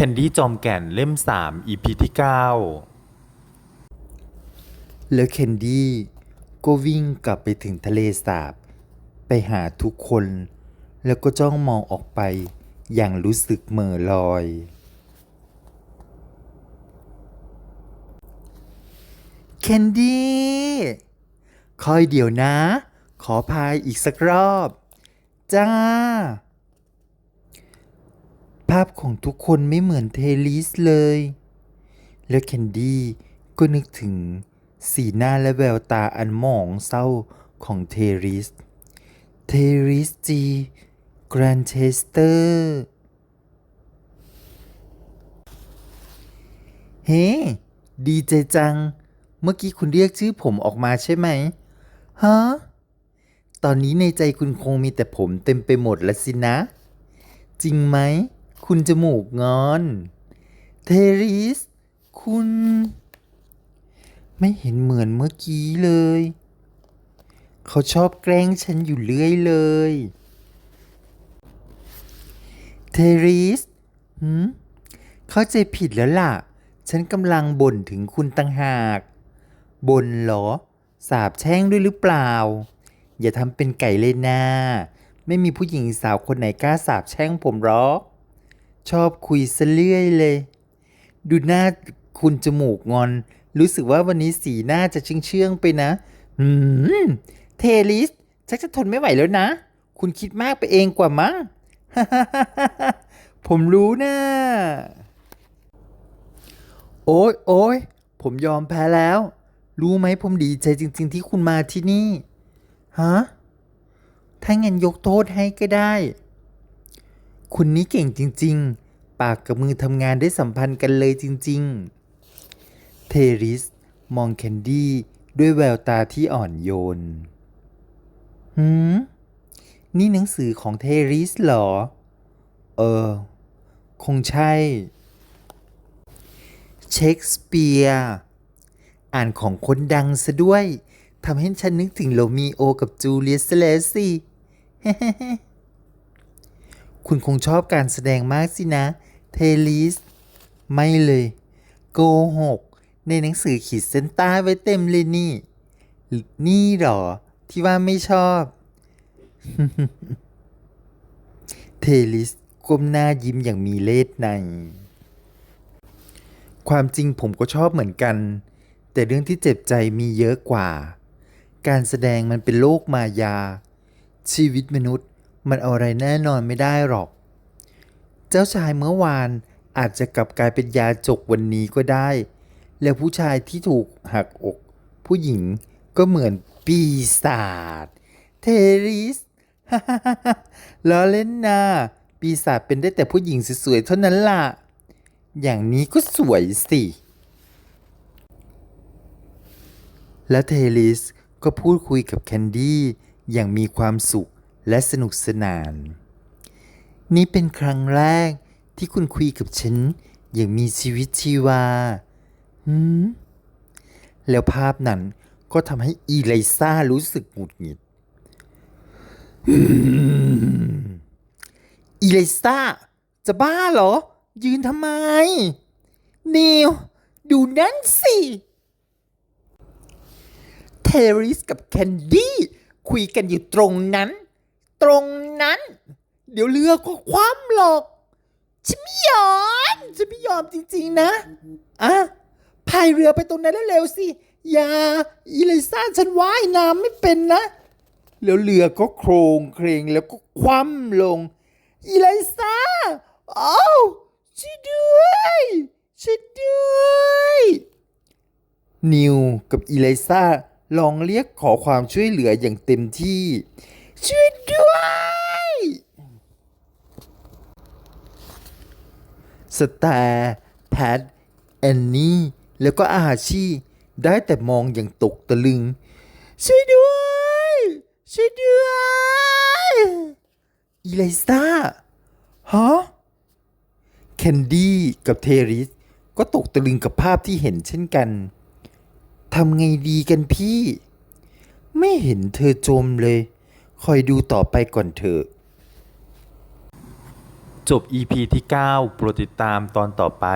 แคนดี้จอมแก่นเล่ม 3 EP ที่ 9 แล้วเคนดี้ก็วิ่งกลับไปถึงทะเลสาบ ไปหาทุกคน แล้วก็จ้องมองออกไปอย่างรู้สึกเหม่อลอยเคนดี้คอยเดี๋ยวนะ ขอพายอีกสักรอบ จ้า ภาพของทุกคนไม่เหมือนเทลิสเลย แล้วแคนดี้ก็นึกถึงสีหน้าและแววตาอันหมองเศร้าของเทริส เทริสจีแกรนเชสเตอร์ เฮ้ ดีใจจัง เมื่อกี้คุณเรียกชื่อผมออกมาใช่ไหม ฮะ ตอนนี้ในใจคุณคงมีแต่ผมเต็มไปหมดแล้วสินะ จริงไหม คุณจมูกงอน เทริส คุณ ไม่เห็นเหมือนเมื่อกี้เลย เขาชอบแกล้งฉันอยู่เรื่อยเลย เทริสหืมเข้าใจผิดแล้วล่ะ ฉันกำลังบ่นถึงคุณตังหาก บ่นเหรอ สาบแช่งด้วยหรือเปล่า อย่าทำเป็นไก่เลยนา ไม่มีผู้หญิงสาวคนไหนกล้าสาบแช่งผมหรอก ชอบคุยซะเรื่อยเลย ดูหน้าคุณจมูกงอน รู้สึกว่าวันนี้สีหน้าจะเชื่องๆไปนะ อืม เทลิสชักจะทนไม่ไหวแล้วนะ คุณคิดมากไปเองกว่ามั้ง ผมรู้นะ โอ้ยโอ้ยผมยอมแพ้แล้ว รู้ไหมผมดีใจจริง ๆ ที่คุณมาที่นี่ ฮะ ถ้างั้นยกโทษให้ก็ได้ คุณนี่เก่งจริง ๆ ปากกับมือทำงานได้สัมพันธ์กันเลยจริง ๆ เทริส มองแคนดี้ด้วยแววตาที่อ่อนโยน หืม นี่หนังสือของเทริสเหรอ เออ คงใช่ เชคสเปียร์ อ่านของคนดังซะด้วย ทำให้ฉันนึกถึงโรมีโอกับจูเลียสแล้วสิ คุณคงชอบการแสดงมากสินะ เทลิส ไม่เลย โกหก ในหนังสือขีดเส้นใต้ไว้เต็มเลยนี่ นี่หรอ ที่ว่าไม่ชอบ เทลิสก้มหน้ายิ้มอย่างมีเล่ห์ใน ความจริงผมก็ชอบเหมือนกัน แต่เรื่องที่เจ็บใจมีเยอะกว่า การแสดงมันเป็นโลกมายา ชีวิตมนุษย์ มันเอาอะไรแน่นอนไม่ได้หรอก เจ้าชายเมื่อวานอาจจะกลับกลายเป็นยาจกวันนี้ก็ได้ แล้วผู้ชายที่ถูกหักอก ผู้หญิงก็เหมือนปีศาจเทริสล้อเล่นนะปีศาจเป็นได้แต่ผู้หญิงสวยๆเท่านั้นล่ะ อย่างนี้ก็สวยสิ และเทลิสก็พูดคุยกับแคนดี้อย่างมีความสุข และสนุกสนาน นี่เป็นครั้งแรกที่คุณคุยกับฉันอย่างมีชีวิตชีวาหืมแล้วภาพนั้นก็ทำให้อีไลซ่ารู้สึกหงุดหงิด อีเลซ่า จะบ้าเหรอ ยืนทำไม นิว ดูนั่นสิ เทริสกับแคนดี้คุยกันอยู่ตรงนั้น ตรงนั้น เดี๋ยวเรือก็คว่ำหรอกฉันไม่ยอมฉันไม่ยอมจริงๆนะอะพายเรือไปตรงนั้นแล้วเร็วสิ อย่าอีเลซ่าฉันว่ายน้ำไม่เป็นนะ แล้วเรือก็โครงเครงแล้วก็คว่ำลง อีไลซ่าโอ้าวช่วยด้วยช่วยด้วยนิวกับอีไลซ่าลองเรียกขอความช่วยเหลืออย่างเต็มที่ ช่วยด้วย สแตร์แพท แอนนี่ แล้วก็อาชี ได้แต่มองอย่างตกตะลึง ช่วยด้วย ช่วยด้วย อีไลซ่า ฮะ แคนดี้กับเทริส ก็ตกตะลึงกับภาพที่เห็นเช่นกันทำไงดีกันพี่ ไม่เห็นเธอจมเลย คอยดูต่อไปก่อนเถอะ จบ EP ที่ 9 โปรดติดตามตอนต่อไป